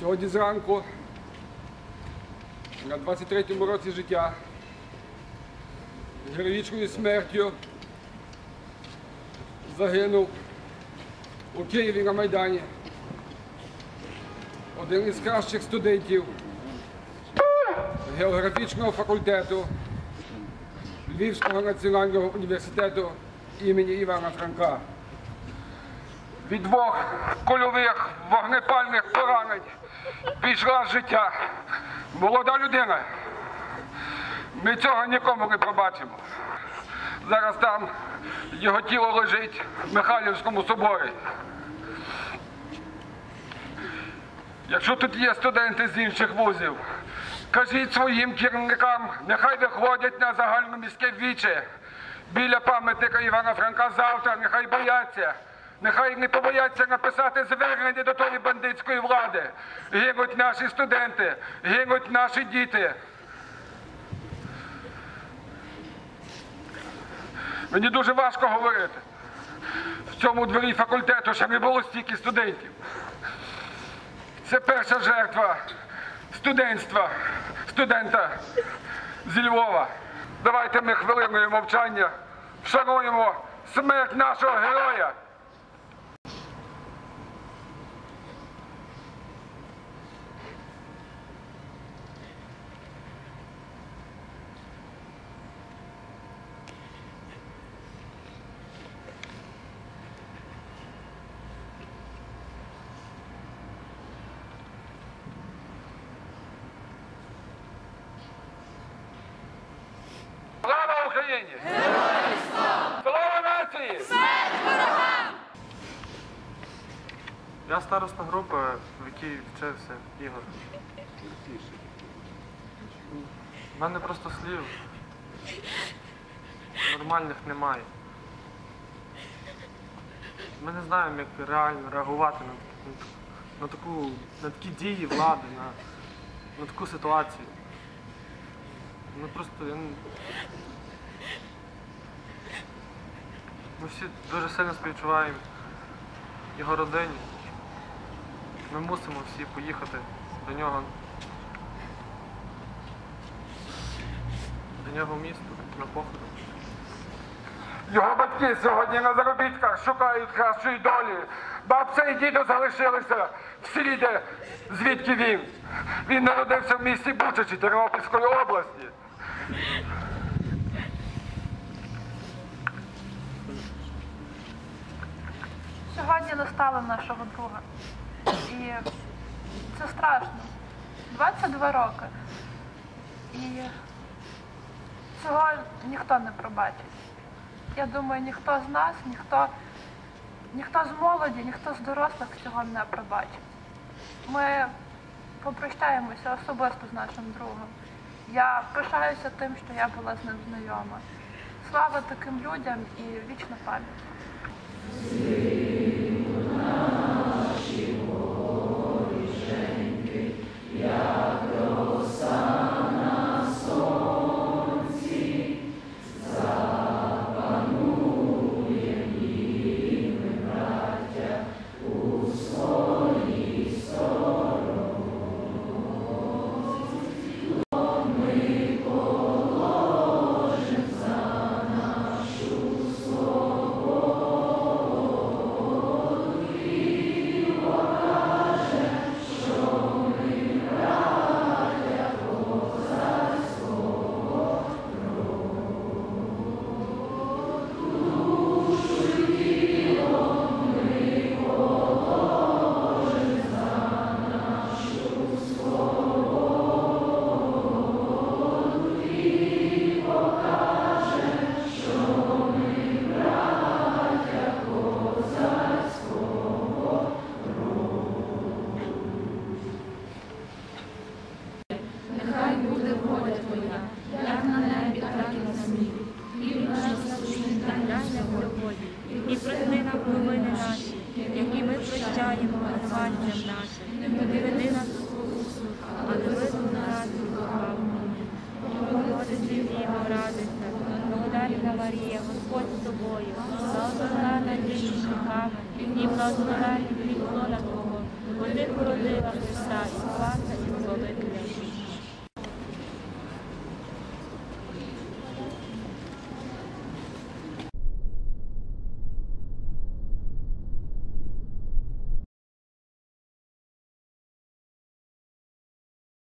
Сьогодні зранку, на 23-му році життя, героїчною смертю загинув у Києві на Майдані один із кращих студентів географічного факультету Львівського національного університету імені Івана Франка. Від двох кульових вогнепальних поранень пішла з життя. Молода людина. Ми цього нікому не пробачимо. Зараз там його тіло лежить в Михайлівському соборі. Якщо тут є студенти з інших вузів, кажіть своїм керівникам, нехай виходять на загальноміське віче біля пам'ятника Івана Франка завтра, нехай бояться. Нехай не побояться написати звернення до тої бандитської влади. Гинуть наші студенти, гинуть наші діти. Мені дуже важко говорити. В цьому дворі факультету ще не було стільки студентів. Це перша жертва студентства, студента зі Львова. Давайте ми хвилиною мовчання вшануємо смерть нашого героя. Слава Україні! Слава нації! Я староста групи, в якій вчився Ігор. У мене просто слів нормальних немає. Ми не знаємо, як реально реагувати на, на, таку, на такі дії влади, на, на таку ситуацію. Ми просто. я Ми всі дуже сильно співчуваємо його родині. Ми мусимо всі поїхати до нього. До нього місто на похорон. Його батьки сьогодні на заробітках шукають кращої долі. Бабця і дідо залишилися в селі, де звідки він. Він народився в місті Бучачі Тернопільської області. Сьогодні настала нашого друга. І це страшно. 22 роки. І цього ніхто не пробачить. Я думаю, ніхто з нас, ніхто, ніхто з молоді, ніхто з дорослих цього не пробачить. Ми попрощаємося особисто з нашим другом. Я пишаюся тим, що я була з ним знайома. Слава таким людям і вічна пам'ять. Прощаємо винуватцям нашим. Не веди нас у спокусу, але визволи нас від лукавого. Господи, Діво, радуйся, благодарна Марія, Господь з тобою, благословена між жінками, і благословений від плода Твого, бо ти породила Христа і Спаса